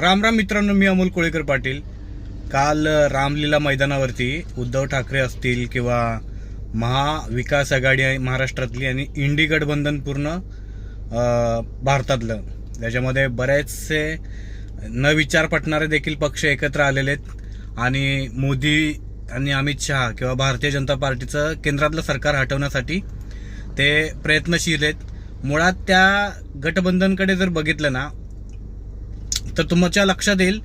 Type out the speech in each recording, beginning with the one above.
राम राम मित्रांनो मी अमोल कोळेकर पाटील. काल रामलीला मैदानावरती उद्धव ठाकरे असतील किंवा महाविकास आघाडी महाराष्ट्रातली आणि इंडी गठबंधन पूर्ण भारतातलं त्याच्यामध्ये बरेचसे न विचार पटणारे देखील पक्ष एकत्र आलेले आहेत. आणि मोदी आणि अमित शहा किंवा भारतीय जनता पार्टीचं केंद्रातलं सरकार हटवण्यासाठी ते प्रयत्नशील आहेत. मुळात त्या गठबंधनकडे जर बघितलं ना तर तुमच्या लक्षात येईल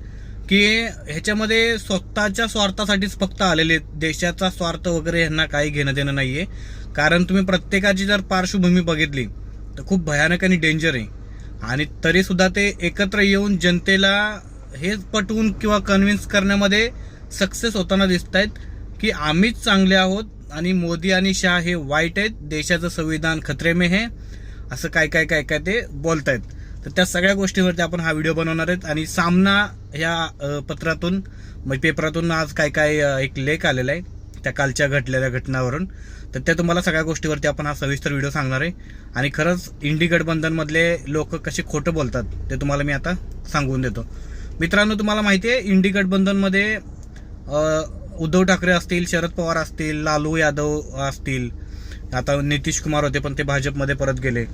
की ह्याच्यामध्ये स्वतःच्या स्वार्थासाठीच फक्त आलेले आहेत. देशाचा स्वार्थ वगैरे यांना काही घेणं देणं नाही आहे कारण तुम्ही प्रत्येकाची जर पार्श्वभूमी बघितली तर खूप भयानक आणि डेंजर आहे. आणि तरीसुद्धा ते एकत्र येऊन जनतेला हे पटवून किंवा कन्व्हिन्स करण्यामध्ये सक्सेस होताना दिसत आहेत की आम्हीच चांगले आहोत आणि मोदी आणि शाह हे वाईट आहेत. देशाचं संविधान खतरेमे हे असं काय काय काय काय ते बोलत आहेत तर त्या सगळ्या गोष्टीवरती आपण हा व्हिडिओ बनवणार आहेत. आणि सामना ह्या पत्रातून म्हणजे पेपरातून आज काय काय एक लेख आलेला आहे त्या कालच्या घडलेल्या घटनावरून. तर त्या तुम्हाला सगळ्या गोष्टीवरती आपण हा सविस्तर व्हिडिओ सांगणार आहे. आणि खरंच इंडी गठबंधनमधले लोक कसे खोटं बोलतात ते तुम्हाला मी आता सांगून देतो. मित्रांनो तुम्हाला माहिती आहे इंडी गठबंधनमध्ये उद्धव ठाकरे असतील शरद पवार असतील लालू यादव असतील आता नितीश कुमार होते पण ते भाजपमध्ये परत गेले.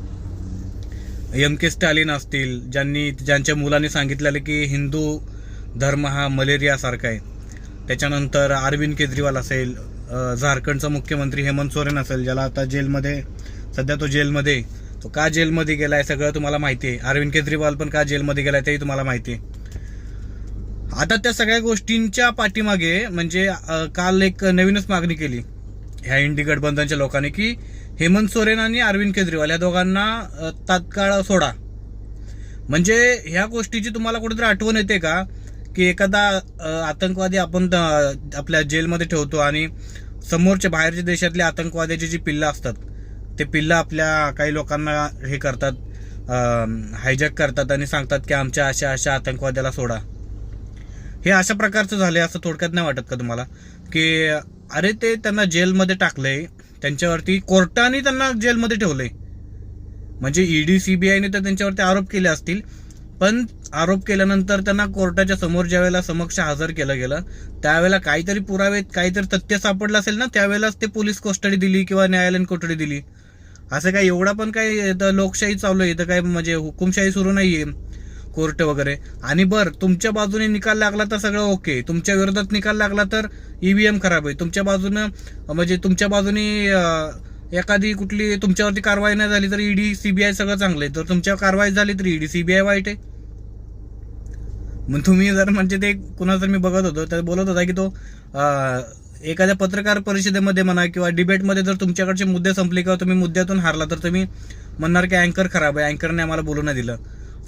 एम के स्टॅलिन असतील ज्यांनी ज्यांच्या मुलांनी सांगितलेलं की हिंदू धर्म हा मलेरियासारखा आहे. त्याच्यानंतर अरविंद केजरीवाल असेल झारखंडचा मुख्यमंत्री हेमंत सोरेन असेल ज्याला आता जेलमध्ये सध्या तो जेलमध्ये तो का जेलमध्ये गेलाय सगळं तुम्हाला माहिती आहे. अरविंद केजरीवाल पण का जेलमध्ये गेला आहे तेही तुम्हाला माहिती आहे. आता त्या सगळ्या गोष्टींच्या पाठीमागे म्हणजे काल एक नवीनच मागणी केली ह्या इंडी गठबंधनच्या लोकांनी की हेमंत सोरेन आणि अरविंद केजरीवाल या दोघांना तात्काळ सोडा. म्हणजे ह्या गोष्टीची तुम्हाला कुठेतरी आठवण येते का? की एखादा आतंकवादी आपण आपल्या जेलमध्ये ठेवतो आणि समोरच्या बाहेरच्या देशातल्या आतंकवाद्याची जी पिल्लं असतात ते पिल्लं आपल्या काही लोकांना हे करतात हायजॅक करतात आणि सांगतात की आमच्या अशा अशा आतंकवाद्याला सोडा. हे अशा प्रकारचं झालंय असं थोडक्यात नाही वाटत का तुम्हाला? की अरे ते त्यांना जेलमध्ये टाकलंय त्यांच्यावरती कोर्टाने त्यांना जेलमध्ये ठेवलंय. म्हणजे ईडी सीबीआयने तर त्यांच्यावरती आरोप केले असतील. पण आरोप केल्यानंतर त्यांना कोर्टाच्या समोर ज्या वेळेला समक्ष हजर केलं गेलं त्यावेळेला काहीतरी पुरावे काहीतरी तथ्य सापडलं असेल ना त्यावेळेलाच ते पोलीस कोस्टडी दिली किंवा न्यायालयीन कोठडी दिली. असं काय एवढा पण काही इथं लोकशाही चालू आहे इथं काय म्हणजे हुकुमशाही सुरू नाही आहे कोर्ट वगैरे. आणि बर तुमच्या बाजूने निकाल लागला तर सगळं ओके. तुमच्या विरोधात निकाल लागला तर ईव्हीएम खराब आहे. तुमच्या बाजूनं म्हणजे तुमच्या बाजूने एखादी कुठली तुमच्यावरती कारवाई नाही झाली तर ईडी सीबीआय सगळं चांगलं आहे. तर तुमच्यावर कारवाई झाली तर ईडी सीबीआय वाईट आहे. मग तुम्ही जर म्हणजे ते कुणाचं मी बघत होतो तर बोलत होता की तो एखाद्या पत्रकार परिषदेमध्ये म्हणा किंवा डिबेटमध्ये जर तुमच्याकडचे मुद्दे संपले किंवा तुम्ही मुद्द्यातून हारला तर तुम्ही म्हणणार की अँकर खराब आहे. अँकरने आम्हाला बोलू नाही दिलं.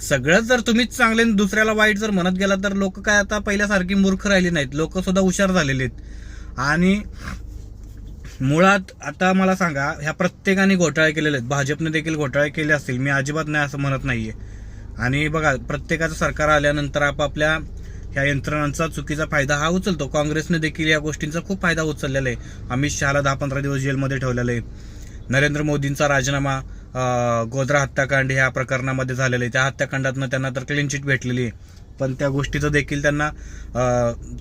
सगळंच जर तुम्हीच चांगले आणि दुसऱ्याला वाईट जर म्हणत गेला तर लोक काय आता पहिल्यासारखी मूर्ख राहिली नाहीत. लोक सुद्धा हुशार झालेले आहेत. आणि मुळात आता मला सांगा ह्या प्रत्येकाने घोटाळे केलेले आहेत. भाजपने देखील घोटाळे केले असतील. मी अजिबात नाही असं म्हणत नाहीये. आणि बघा प्रत्येकाचं सरकार आल्यानंतर आपापल्या ह्या यंत्रणांचा चुकीचा फायदा हा उचलतो. काँग्रेसने देखील या गोष्टींचा खूप फायदा उचललेला आहे. अमित शहाला दहा पंधरा दिवस जेलमध्ये ठेवलेला आहे. नरेंद्र मोदींचा राजीनामा गोद्रा हत्याकांड ह्या प्रकरणामध्ये झालेलं आहे. त्या हत्याकांडातनं त्यांना तर क्लीन चिट भेटलेली आहे. पण त्या गोष्टीचं देखील त्यांना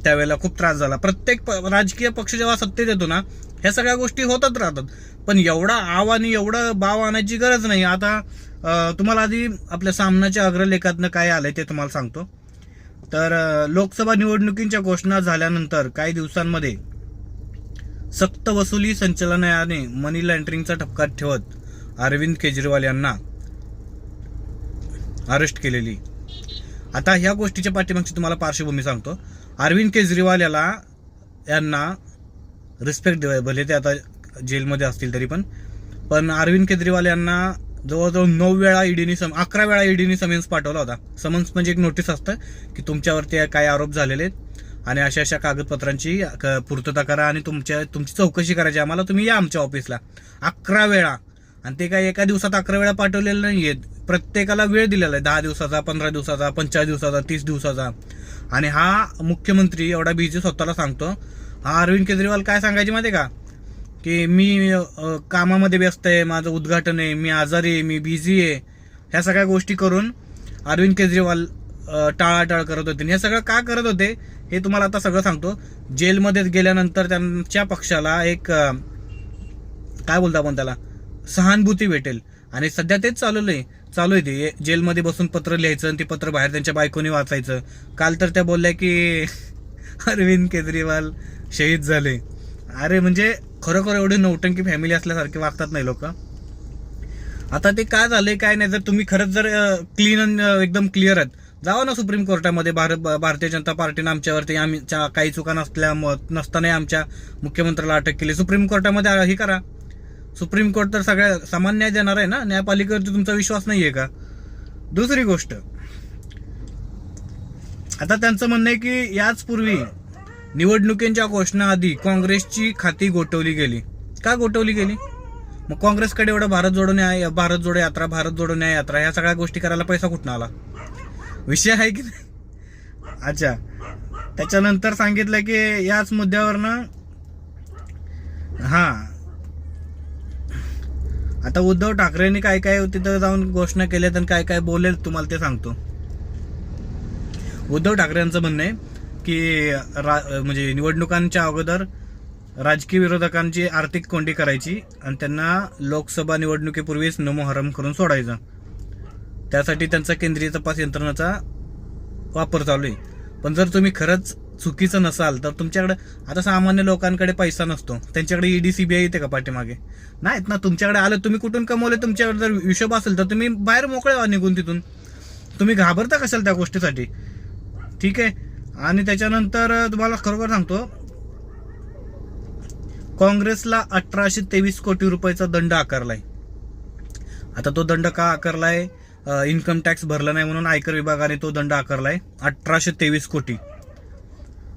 त्यावेळेला खूप त्रास झाला. प्रत्येक प- राजकीय पक्ष जेव्हा सत्तेत येतो ना ह्या सगळ्या गोष्टी होतच राहतात. पण एवढा आव आणि एवढं बाव आणायची गरज नाही. आता तुम्हाला आधी आपल्या सामनाच्या अग्रलेखातनं काय आलंय ते तुम्हाला सांगतो. तर लोकसभा निवडणुकींच्या घोषणा झाल्यानंतर काही दिवसांमध्ये सक्त वसुली संचालनालयाने मनी लॉन्ड्रिंगचा ठपका ठेवत अरविंद केजरीवाल यांना अरेस्ट केलेली. आता ह्या गोष्टीच्या पाठीमागची तुम्हाला पार्श्वभूमी सांगतो. अरविंद केजरीवाल याला यांना रिस्पेक्ट देवाय भले ते आता जेलमध्ये असतील तरी पण. पण अरविंद केजरीवाल यांना जवळजवळ नऊ वेळा ईडीने सम अकरा वेळा ईडीने समन्स पाठवला होता. समन्स म्हणजे एक नोटीस असतं की तुमच्यावरती काय आरोप झालेले आहेत आणि अशा अशा कागदपत्रांची क- पूर्तता करा आणि तुमच्या तुमची चौकशी करायची आम्हाला तुम्ही या आमच्या ऑफिसला अकरा वेळा आणि ते काय एका दिवसात अकरा वेळा पाठवलेलं नाही आहेत प्रत्येकाला वेळ दिलेला आहे. दहा दिवसाचा पंधरा दिवसाचा पंचाळीस दिवसाचा तीस दिवसाचा. आणि हा मुख्यमंत्री एवढा बिझी स्वतःला सांगतो. हा अरविंद केजरीवाल काय सांगायचे माहिती आहे का? की मी कामामध्ये व्यस्त आहे माझं उद्घाटन आहे मी आजारी आहे मी बिझी आहे. ह्या सगळ्या गोष्टी करून अरविंद केजरीवाल टाळाटाळ करत होते. आणि हे सगळं का करत होते हे तुम्हाला आता सगळं सांगतो. जेलमध्ये गेल्यानंतर त्यांच्या पक्षाला एक काय बोलतो आपण त्याला? सहानुभूती भेटेल. आणि सध्या तेच चालू आहे चालू आहे ते. जेलमध्ये बसून पत्र लिहायचं आणि ते पत्र बाहेर त्यांच्या बायकोनी वाचायचं. काल तर त्या बोलल्या की अरविंद केजरीवाल शहीद झाले. अरे म्हणजे खरोखर एवढी नौटंकी फॅमिली असल्यासारखे वागतात नाही लोक. आता ते काय झालंय काय नाही जर तुम्ही खरंच जर क्लीन एकदम क्लिअर आहात. जावा ना सुप्रीम कोर्टामध्ये भारत भारतीय जनता पार्टीनं आमच्यावरती आमच्या काही चुका नसल्या नसतानाही आमच्या मुख्यमंत्र्याला अटक केली. सुप्रीम कोर्टामध्ये हे करा. सुप्रीम कोर्ट तर सगळ्या समान न्याय देणार आहे ना? न्यायपालिकेवरती तुमचा विश्वास नाही आहे का? दुसरी गोष्ट. आता त्यांचं म्हणणं आहे की याच पूर्वी निवडणुकींच्या घोषणाआधी काँग्रेसची खाती गोठवली गेली. का गोठवली गेली? मग काँग्रेसकडे एवढं भारत जोडो न्याय भारत जोडो यात्रा भारत जोडो न्याय यात्रा ह्या सगळ्या गोष्टी करायला पैसा कुठून आला? विषय आहे की नाही? अच्छा. त्याच्यानंतर सांगितलं की याच मुद्द्यावरनं हां आता उद्धव ठाकरेंनी काय काय तिथं जाऊन घोषणा केल्या आणि काय काय बोलेल तुम्हाला ते सांगतो. उद्धव ठाकरेंचं म्हणणं आहे की रा- म्हणजे निवडणुकांच्या अगोदर राजकीय विरोधकांची आर्थिक कोंडी करायची आणि त्यांना लोकसभा निवडणुकीपूर्वीच नमोहरम करून सोडायचं. त्यासाठी त्यांचा केंद्रीय तपास यंत्रणाचा वापर चालू आहे. पण जर तुम्ही खरंच चुकीचं नसाल तर तुमच्याकडे आता सामान्य लोकांकडे पैसा नसतो. त्यांच्याकडे ईडी सीबीआय येते का पाठीमागे? नाहीत ना तुमच्याकडे आलं तुम्ही कुठून कमवले? तुमच्याकडे जर हिशोब असेल तर तुम्ही बाहेर मोकळे व्हा निघून तिथून. तुम्ही घाबरता कशाल त्या गोष्टीसाठी? ठीक आहे? आणि त्याच्यानंतर तुम्हाला खरोखर सांगतो काँग्रेसला अठराशे तेवीस कोटी रुपयाचा दंड आकारलाय. आता तो दंड का आकारलाय? इन्कम टॅक्स भरला नाही म्हणून आयकर विभागाने तो दंड आकारलाय. अठराशे तेवीस कोटी.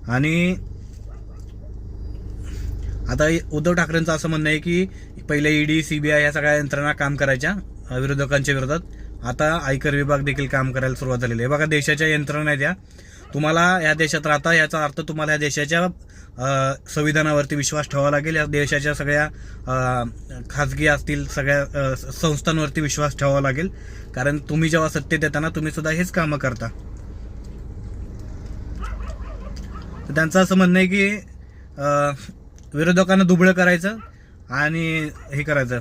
आणि आता उद्धव ठाकरेंचं असं म्हणणं आहे की पहिले ईडी सीबीआय या सगळ्या यंत्रणा काम करायच्या विरोधकांच्या विरोधात. आता आयकर विभाग देखील काम करायला सुरुवात झालेली आहे. बघा देशाच्या यंत्रणा आहेत या. तुम्हाला या देशात राहता याचा अर्थ तुम्हाला या देशाच्या संविधानावरती विश्वास ठेवावा लागेल. या देशाच्या सगळ्या खाजगी असतील सगळ्या संस्थांवरती विश्वास ठेवावा लागेल. कारण तुम्ही जेव्हा सत्तेत येताना तुम्ही सुद्धा हेच कामं करता तर त्यांचं असं म्हणणं आहे की विरोधकांना दुबळं करायचं आणि हे करायचं.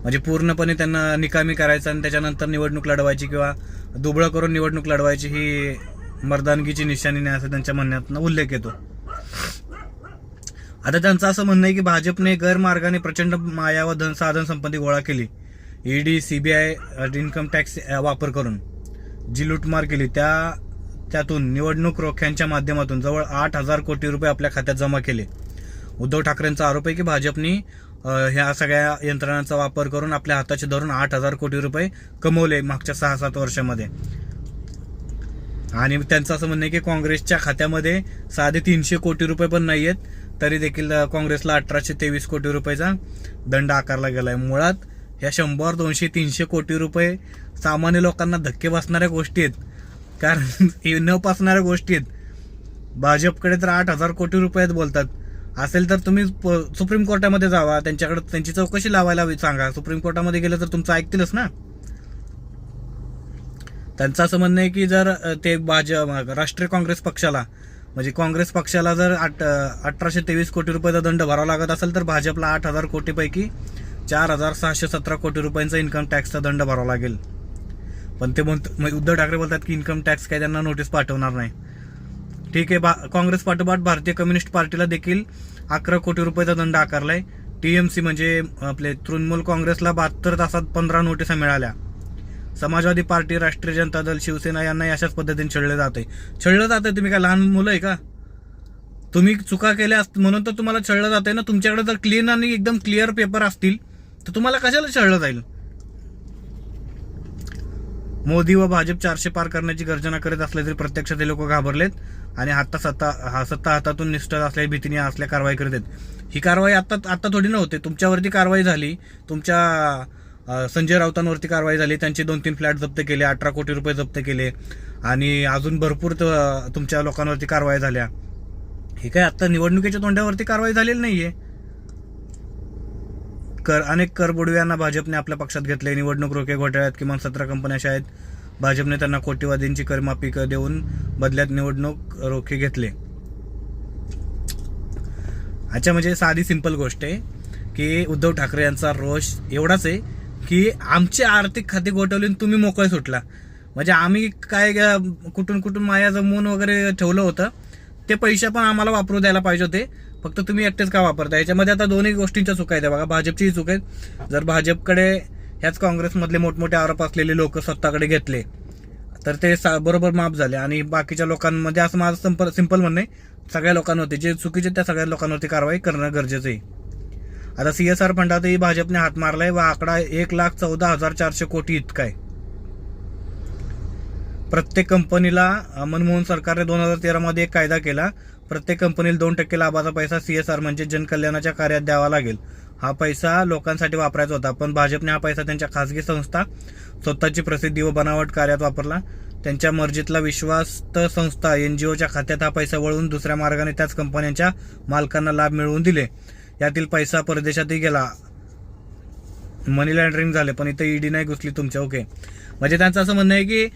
म्हणजे पूर्णपणे त्यांना निकामी करायचं आणि त्याच्यानंतर निवडणूक लढवायची किंवा दुबळं करून निवडणूक लढवायची ही मर्दानगीची निशाणी नाही असं त्यांच्या म्हणण्यातनं उल्लेख येतो. आता त्यांचं असं म्हणणं आहे की भाजपने गैरमार्गाने प्रचंड माया व धन साधन संपत्ती गोळा केली. ईडी सीबीआय इन्कम टॅक्स वापर करून जी लूटमार केली त्या त्यातून निवडणूक रोख्यांच्या माध्यमातून जवळ आठ हजार कोटी रुपये आपल्या खात्यात जमा केले. उद्धव ठाकरेंचा आरोप आहे की भाजपनी ह्या सगळ्या यंत्रणांचा वापर करून आपल्या हाताचे धरून आठ हजार कोटी रुपये कमवले मागच्या सहा सात वर्षामध्ये. आणि त्यांचं असं म्हणणं आहे की काँग्रेसच्या खात्यामध्ये साधे तीनशे कोटी रुपये पण नाही आहेत तरी देखील काँग्रेसला अठराशे तेवीस कोटी रुपयाचा दंड आकारला गेला आहे मुळात ह्या शंभर दोनशे तीनशे कोटी रुपये सामान्य लोकांना धक्के बसणाऱ्या गोष्टी आहेत. कारण न पासणाऱ्या गोष्टी आहेत. भाजपकडे तर आठ हजार कोटी रुपयात बोलतात. असेल तर तुम्ही प- सुप्रीम कोर्टामध्ये जावा त्यांच्याकडे त्यांची चौकशी लावायला सांगा. सुप्रीम कोर्टामध्ये गेलं तर तुमचं ऐकतीलच ना? त्यांचं असं म्हणणं आहे की जर ते भाजप राष्ट्रीय काँग्रेस पक्षाला म्हणजे काँग्रेस पक्षाला जर आठ अठराशे तेवीस कोटी रुपयाचा दंड भरावा लागत असेल तर भाजपला आठ हजार कोटीपैकी चार हजार सहाशे सतरा कोटी रुपयांचा इन्कम टॅक्सचा दंड भरावा लागेल. पण ते म्हणत म्हणजे उद्धव ठाकरे बोलतात की इन्कम टॅक्स काय त्यांना नोटीस पाठवणार नाही. ठीक आहे बा काँग्रेस पाठोपाठ भारतीय कम्युनिस्ट पार्टीला देखील अकरा कोटी रुपयाचा दंड आकारलाय. टीएमसी म्हणजे आपले तृणमूल काँग्रेसला बहात्तर तासात पंधरा नोटिसा मिळाल्या. समाजवादी पार्टी राष्ट्रीय जनता दल शिवसेना यांना अशाच पद्धतीने छळलं जाते छळलं जाते तुम्ही काय लहान मुलं आहे का? तुम्ही चुका केल्या असत म्हणून तर तुम्हाला छळलं जाते ना. तुमच्याकडे जर क्लीन आणि एकदम क्लिअर पेपर असतील तर तुम्हाला कशाला छळलं जाईल? मोदी व भाजप चारशे पार करण्याची गर्जना करत असले तरी प्रत्यक्ष ते लोक घाबरलेत आणि हाता सत्ता हा सत्ता हातातून निष्ठा असल्या भीतीने असल्या कारवाई करत आहेत. ही कारवाई आता आत्ता थोडी नव्हते तुमच्यावरती कारवाई झाली. तुमच्या संजय राऊतांवरती कारवाई झाली. त्यांचे दोन तीन फ्लॅट जप्त केले. अठरा कोटी रुपये जप्त केले. आणि अजून भरपूर तुमच्या लोकांवरती कारवाई झाल्या. हे काय आत्ता निवडणुकीच्या तोंडावरती कारवाई झालेली नाही आहे कर अनेक कर बुडव्यांना भाजपने आपल्या पक्षात घेतले. निवडणूक रोखे घोटाळ्यात किमान सतरा कंपन्या अशा आहेत भाजपने त्यांना कोटीवादींची करमाफी कर देऊन बदल्यात निवडणूक रोखे घेतले. अच्छा म्हणजे साधी सिंपल गोष्ट आहे की उद्धव ठाकरे यांचा रोष एवढाच आहे की आमचे आर्थिक खाती गोठवली तुम्ही मोकळे सुटला. म्हणजे आम्ही काय कुठून कुठून माया जमवून वगैरे ठेवलं होतं ते पैसे पण आम्हाला वापरू द्यायला पाहिजे होते. फक्त तुम्ही एकटेच का वापरता याच्यामध्ये आता दोन्ही गोष्टींच्या चुका आहेत. बघा भाजपचीही चूक आहेत. जर भाजपकडे ह्याच काँग्रेसमधले मोठमोठे आरोप असलेले लोक स्वतःकडे घेतले तर ते सा- बरोबर माफ झाले. आणि बाकीच्या लोकांमध्ये असं माझं संप सिंपल म्हणणं आहे सगळ्या लोकांवरती जे चुकीचे त्या सगळ्या लोकांवरती कारवाई करणं गरजेचं आहे. आता सी एस आर फंडातही भाजपने हात मारलाय व आकडा एक लाख चौदा हजार चारशे कोटी इतका आहे. प्रत्येक कंपनीला मनमोहन सरकारने दोन हजार तेरामध्ये एक कायदा केला प्रत्येक कंपनीला दोन टक्के लाभाचा पैसा सी एस आर म्हणजे जनकल्याणाच्या कार्यात द्यावा लागेल. हा पैसा लोकांसाठी वापरायचा होता पण भाजपने हा पैसा त्यांच्या खासगी संस्था स्वतःची प्रसिद्धी व बनावट कार्यात वापरला. त्यांच्या मर्जीतला विश्वास्त संस्था एन जी ओच्या खात्यात हा पैसा वळवून दुसऱ्या मार्गाने त्याच कंपन्यांच्या मालकांना लाभ मिळवून दिले. यातील पैसा परदेशातही गेला. मनी लॉन्ड्रिंग झाले पण इथं ईडी नाही घुसली तुमच्या ओके म्हणजे त्यांचं असं म्हणणं आहे की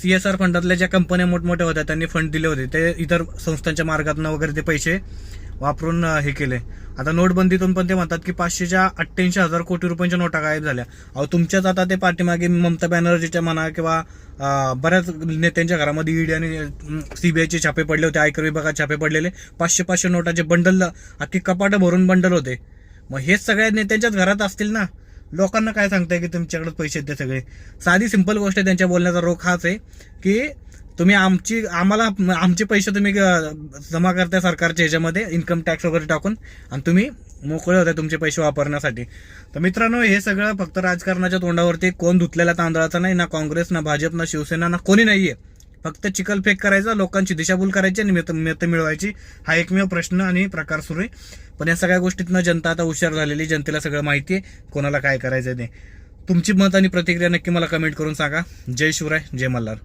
सी एस आर फंडातल्या ज्या कंपन्या मोठमोठ्या होत्या त्यांनी फंड दिले होते. ते इतर संस्थांच्या मार्गातून वगैरे ते पैसे वापरून हे केले. आता नोटबंदीतून पण ते म्हणतात की पाचशेच्या अठ्ठ्याऐंशी हजार कोटी रुपयांच्या नोटा गायब झाल्या. अहो तुमच्याच आता ते पाठीमागे ममता बॅनर्जीच्या म्हणा किंवा बऱ्याच नेत्यांच्या घरामध्ये ईडी आणि सीबीआयचे छापे पडले होते आयकर विभागात छापे पडलेले. पाचशे पाचशे नोटाचे बंडल अख्खी कपाटं भरून बंडल होते. मग हेच सगळ्या नेत्यांच्याच घरात असतील ना? लोकांना काय सांगताय की तुमच्याकडे पैसे आहेत ते सगळे? साधी सिंपल गोष्ट आहे त्यांच्या बोलण्याचा रोख हाच आहे की तुम्ही आमची आम्हाला आमचे पैसे तुम्ही जमा करताय सरकारच्या ह्याच्यामध्ये इन्कम टॅक्स वगैरे टाकून आणि तुम्ही मोकळे होते तुमचे पैसे वापरण्यासाठी. तर मित्रांनो हे सगळं फक्त राजकारणाच्या तोंडावरती कोण धुतलेल्या तांदळाचा नाही ना काँग्रेस ना भाजप ना शिवसेना ना कोणी नाहीये. फक्त चिखलफेक करायचा लोकांची दिशाभूल करायची आणि मत मतं मिळवायची. हा एकमेव प्रश्न आणि प्रकार सुरू आहे. पण या सगळ्या गोष्टीतनं जनता आता हुशार झालेली जनतेला सगळं माहिती आहे. कोणाला काय करायचं ते. तुमची मत आणि प्रतिक्रिया नक्की मला कमेंट करून सांगा. जय शिवराय जय मल्हार.